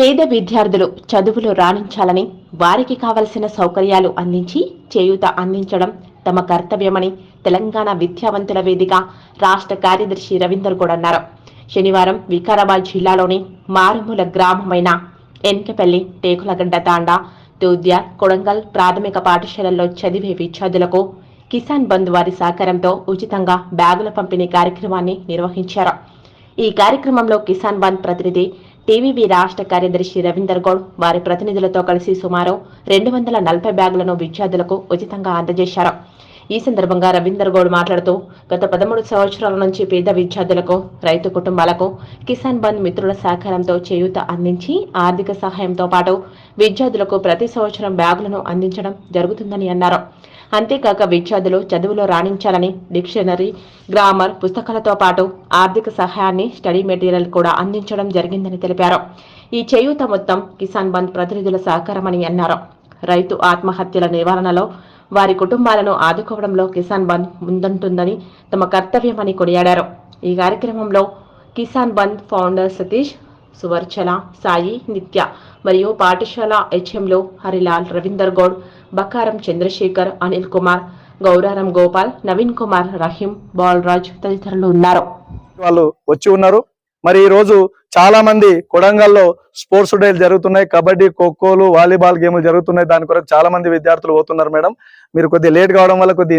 పేద విద్యార్థులు చదువులో రాణించాలని వారికి కావలసిన సౌకర్యాలు అందించి చేయూత అందించడం తమ కర్తవ్యమని తెలంగాణ విద్యావంతుల వేదిక రాష్ట్ర కార్యదర్శి రవీందర్ గౌడ్ అన్నారు. శనివారం వికారాబాద్ జిల్లాలోని మారుమూల గ్రామమైన ఎన్కపల్లి టేకులగడ్డ తాండా తూద్య కొడంగల్ ప్రాథమిక పాఠశాలల్లో చదివే విద్యార్థులకు కిసాన్ బంధు వారి సహకారంతో ఉచితంగా బ్యాగుల పంపిణీ కార్యక్రమాన్ని నిర్వహించారు. ఈ కార్యక్రమంలో కిసాన్ బంద్ ప్రతినిధి టీవీబీ రాష్ట్ర కార్యదర్శి రవీందర్ గౌడ్ వారి ప్రతినిధులతో కలిసి సుమారు రెండు వందల నలభై బ్యాగులను విద్యార్థులకు ఉచితంగా అందజేశారు. ఈ సందర్భంగా రవీందర్ గౌడ్ మాట్లాడుతూ గత పదమూడు సంవత్సరాల నుంచి పేద విద్యార్థులకు రైతు కుటుంబాలకు కిసాన్ బంద్ మిత్రుల సహకారంతో చేయూత అందించి ఆర్థిక సహాయంతో పాటు విద్యార్థులకు ప్రతి సంవత్సరం బ్యాగులను అందించడం జరుగుతుందని అన్నారు. అంతేకాక విద్యార్థులు చదువులో రాణించాలని డిక్షనరీ గ్రామర్ పుస్తకాలతో పాటు ఆర్థిక సహాయాన్ని స్టడీ మెటీరియల్ కూడా అందించడం జరిగిందని తెలిపారు. ఈ చేయూత మొత్తం కిసాన్ బంద్ ప్రతినిధుల సహకారమని అన్నారు. రైతు ఆత్మహత్యల నివారణలో వారి కుటుంబాలను ఆదుకోవడంలో కిసాన్ బంద్ ముందుంటుందని తమ కర్తవ్యమని కొనియాడారు. ఈ కార్యక్రమంలో కిసాన్ బంద్ ఫౌండర్ సతీష్ సువర్చల సాయి నిత్య మరియు పాఠశాల హెచ్ఎంలు హరిలాల్ రవీందర్ గౌడ్ బకారం చంద్రశేఖర్ అనిల్ కుమార్ గౌరారం గోపాల్ నవీన్ కుమార్ రహీం బాలరాజ్ తదితరులు ఉన్నారు. వాళ్ళు వచ్చి ఉన్నారు. మరి ఈ రోజు చాలా మంది కొడంగల్లో స్పోర్ట్స్ డేలు జరుగుతున్నాయి. కబడ్డీ ఖోఖోలు వాలీబాల్ గేమ్లు జరుగుతున్నాయి. దాని కొరకు చాలా మంది విద్యార్థులు పోతున్నారు మేడం. మీరు కొద్దిగా లేట్ కావడం వల్ల కొద్ది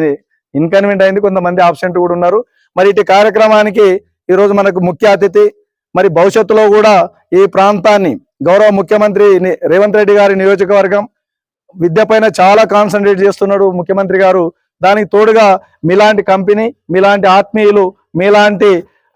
ఇన్కన్వీనియంట్ అయింది. కొంతమంది ఆబ్సెంట్ కూడా ఉన్నారు. మరి ఇటు కార్యక్రమానికి ఈ రోజు మనకు ముఖ్య అతిథి మరి భవిష్యత్తులో కూడా ఈ ప్రాంతాన్ని గౌరవ ముఖ్యమంత్రి రేవంత్ రెడ్డి గారి నియోజకవర్గం విద్య పైన చాలా కాన్సన్ట్రేట్ చేస్తున్నాడు ముఖ్యమంత్రి గారు. దానికి తోడుగా మీలాంటి కంపెనీ మీలాంటి ఆత్మీయులు మీలాంటి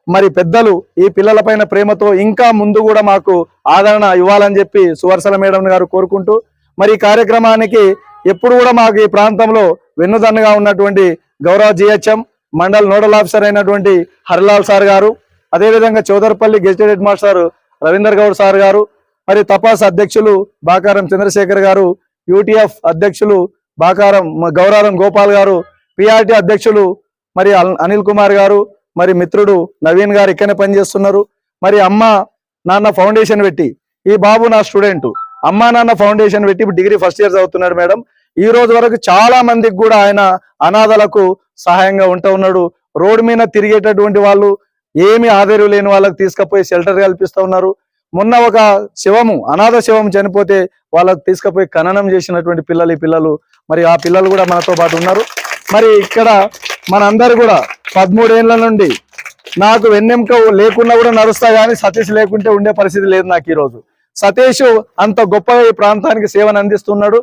మరి పెద్దలు ఈ పిల్లలపైన ప్రేమతో ఇంకా ముందు కూడా మాకు ఆదరణ ఇవ్వాలని చెప్పి సువర్సల మేడం గారు కోరుకుంటూ మరి ఈ కార్యక్రమానికి ఎప్పుడు కూడా మాకు ఈ ప్రాంతంలో వెన్నుదన్నుగా ఉన్నటువంటి గౌరవ జిహెచ్ఎం మండల్ నోడల్ ఆఫీసర్ అయినటువంటి హరిలాల్ సార్ గారు అదేవిధంగా Chowdarapalli gazetted head master Ravinder Goud sir garu మరి తపాస్ అధ్యక్షులు బాకారం చంద్రశేఖర్ గారు యూటీఎఫ్ అధ్యక్షులు బాకారం గౌరారం గోపాల్ గారు పిఆర్టీ అధ్యక్షులు మరి అల్- అనిల్ కుమార్ గారు మరి మిత్రుడు నవీన్ గారు ఇక్కడనే పనిచేస్తున్నారు. మరి అమ్మ నాన్న ఫౌండేషన్ పెట్టి ఈ బాబు నా స్టూడెంట్. అమ్మా నాన్న ఫౌండేషన్ పెట్టి డిగ్రీ ఫస్ట్ ఇయర్ చదువుతున్నాడు మేడం. ఈ రోజు వరకు చాలా మందికి కూడా ఆయన అనాథలకు సహాయంగా ఉంటూ ఉన్నాడు. రోడ్డు మీద తిరిగేటటువంటి వాళ్ళు ఏమి ఆధారం లేని వాళ్ళకి తీసుకుపోయి షెల్టర్ కల్పిస్తూ ఉన్నారు. మొన్న ఒక శివము అనాథ శివము చనిపోతే వాళ్ళకి తీసుకుపోయి ఖననం చేసినటువంటి పిల్లలు ఈ పిల్లలు. మరి ఆ పిల్లలు కూడా మనతో పాటు ఉన్నారు. మరి ఇక్కడ మనందరు కూడా పదమూడేళ్ళ నుండి నాకు వెన్నెంక లేకున్నా కూడా నడుస్తా కానీ సతీష్ లేకుంటే ఉండే పరిస్థితి లేదు నాకు ఈ రోజు సతీష్ అంత గొప్పగా ఈ ప్రాంతానికి సేవను అందిస్తున్నాడు.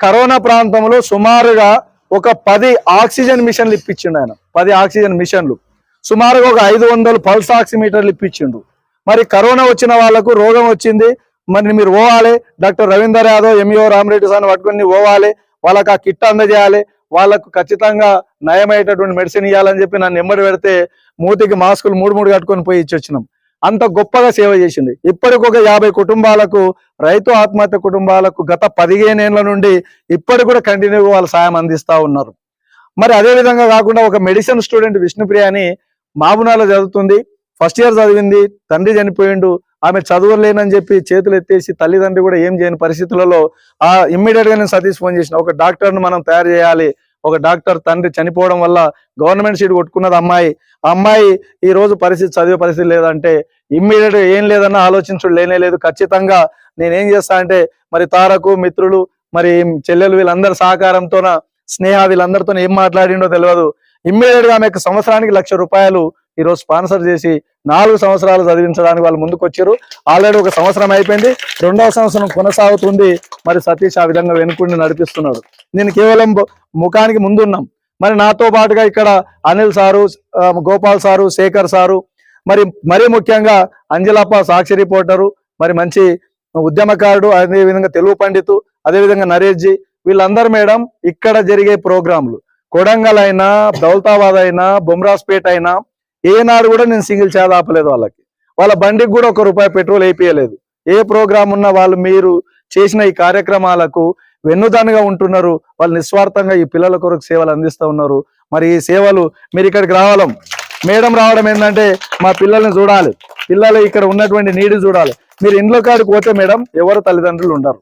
కరోనా ప్రాంతంలో సుమారుగా ఒక పది ఆక్సిజన్ మిషన్లు ఇప్పించిండు ఆయన. పది ఆక్సిజన్ మిషన్లు. సుమారుగా ఒక ఐదు వందలు పల్స్ ఆక్సిమీటర్లు ఇప్పించిండు. మరి కరోనా వచ్చిన వాళ్ళకు రోగం వచ్చింది. మరి మీరు పోవాలి. Doctor Ravinder Yadav MEO Ramareddy sir పట్టుకొని పోవాలి. వాళ్ళకి ఆ కిట్ అందజేయాలి. వాళ్ళకు ఖచ్చితంగా నయమయ్యేటటువంటి మెడిసిన్ ఇవ్వాలని చెప్పి నన్ను ఎమ్మడి పెడితే మూతికి మాస్కులు మూడు మూడు కట్టుకొని పోయి ఇచ్చి వచ్చినాం అంత గొప్పగా సేవ చేసింది ఇప్పటికి ఒక యాభై కుటుంబాలకు రైతు ఆత్మహత్య కుటుంబాలకు గత పదిహేను ఏళ్ళ నుండి ఇప్పటికి కూడా కంటిన్యూగా వాళ్ళ సాయం అందిస్తూ ఉన్నారు. మరి అదే విధంగా కాకుండా ఒక మెడిసిన్ స్టూడెంట్ విష్ణుప్రియ అని మాబునాలో చదువుతుంది. ఫస్ట్ ఇయర్ చదివింది తండ్రి చనిపోయిండు ఆమె చదవలేనని చెప్పి చేతులు ఎత్తేసి తల్లిదండ్రి కూడా ఏం చేయని పరిస్థితులలో ఆ ఇమ్మీడియట్గా నేను సతీష్ ఫోన్ చేసిన. ఒక డాక్టర్ను మనం తయారు చేయాలి. ఒక డాక్టర్ తండ్రి చనిపోవడం వల్ల గవర్నమెంట్ సీట్ కొట్టుకున్నది అమ్మాయి. ఆ అమ్మాయి ఈ రోజు పరిస్థితి చదివే పరిస్థితి లేదంటే ఇమ్మీడియట్ ఏం లేదన్న ఆలోచించుడు లేనే లేదు. ఖచ్చితంగా నేనేం చేస్తా అంటే మరి తారకు మిత్రులు మరి చెల్లెలు వీళ్ళందరి సహకారంతోన స్నేహ వీళ్ళందరితో ఏం మాట్లాడిండో తెలియదు ఇమ్మీడియట్గా ఆమెకు సంవత్సరానికి లక్ష రూపాయలు ఈరోజు స్పాన్సర్ చేసి నాలుగు సంవత్సరాలు చదివించడానికి వాళ్ళు ముందుకు వచ్చారు ఆల్రెడీ ఒక సంవత్సరం అయిపోయింది. రెండవ సంవత్సరం కొనసాగుతుంది. మరి సతీష్ ఆ విధంగా వెనుకుండి నడిపిస్తున్నాడు. నేను కేవలం ముఖానికి ముందున్నాం. మరి నాతో పాటుగా ఇక్కడ Anil sir Gopal sir Shekhar sir మరి మరీ ముఖ్యంగా అంజలప్ప సాక్షి రిపోర్టరు మరి మంచి ఉద్యమకారుడు అదే విధంగా తెలుగు పండితు అదే విధంగా నరేష్ జీ వీళ్ళందరూ మేడం ఇక్కడ జరిగే ప్రోగ్రాంలు. కొడంగల్ అయినా దౌలతాబాద్ అయినా బొమ్రాస్పేట్ అయినా ఏనాడు కూడా నేను సింగిల్ చేద ఆపలేదు వాళ్ళకి. వాళ్ళ బండికి కూడా ఒక రూపాయి పెట్రోల్ వేయలేదు ఏ ప్రోగ్రాం ఉన్నా వాళ్ళు మీరు చేసిన ఈ కార్యక్రమాలకు వెన్నుదానుగా ఉంటున్నారు. వాళ్ళు నిస్వార్థంగా ఈ పిల్లల కొరకు సేవలు అందిస్తూ ఉన్నారు. మరి ఈ సేవలు మీరు ఇక్కడికి రావడం మేడం రావడం ఏంటంటే మా పిల్లల్ని చూడాలి. పిల్లలు ఇక్కడ ఉన్నటువంటి నీడి చూడాలి. మీరు ఇంట్లో కాడికి పోతే మేడం ఎవరు తల్లిదండ్రులు ఉండరు.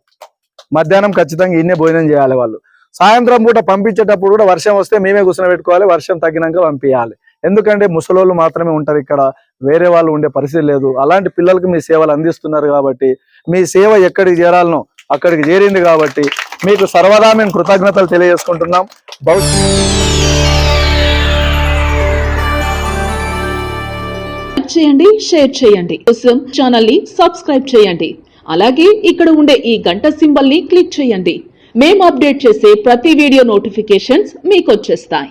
మధ్యాహ్నం ఖచ్చితంగా ఇన్నే భోజనం చేయాలి వాళ్ళు. సాయంత్రం పూట పంపించేటప్పుడు కూడా వర్షం వస్తే మేమే కూర్చొని పెట్టుకోవాలి. వర్షం తగ్గినాక పంపించాలి ఎందుకంటే ముసలోళ్ళు మాత్రమే ఉంటారు ఇక్కడ వేరే వాళ్ళు ఉండే పరిస్థితి లేదు. అలాంటి పిల్లలకు మీ సేవలు అందిస్తున్నారు కాబట్టి మీ సేవ ఎక్కడికి చేరాలనో అక్కడికి చేరింది కాబట్టి మీకు సర్వదా మేము కృతజ్ఞతలు తెలియజేసుకుంటున్నాం. చేయండి షేర్ చేయండి. కోసం ఛానల్ని సబ్స్క్రైబ్ చేయండి. అలాగే ఇక్కడ ఉండే ఈ గంట సింబల్ని క్లిక్ చేయండి. మేము అప్డేట్ చేసే ప్రతి వీడియో నోటిఫికేషన్స్ మీకు వచ్చేస్తాయి.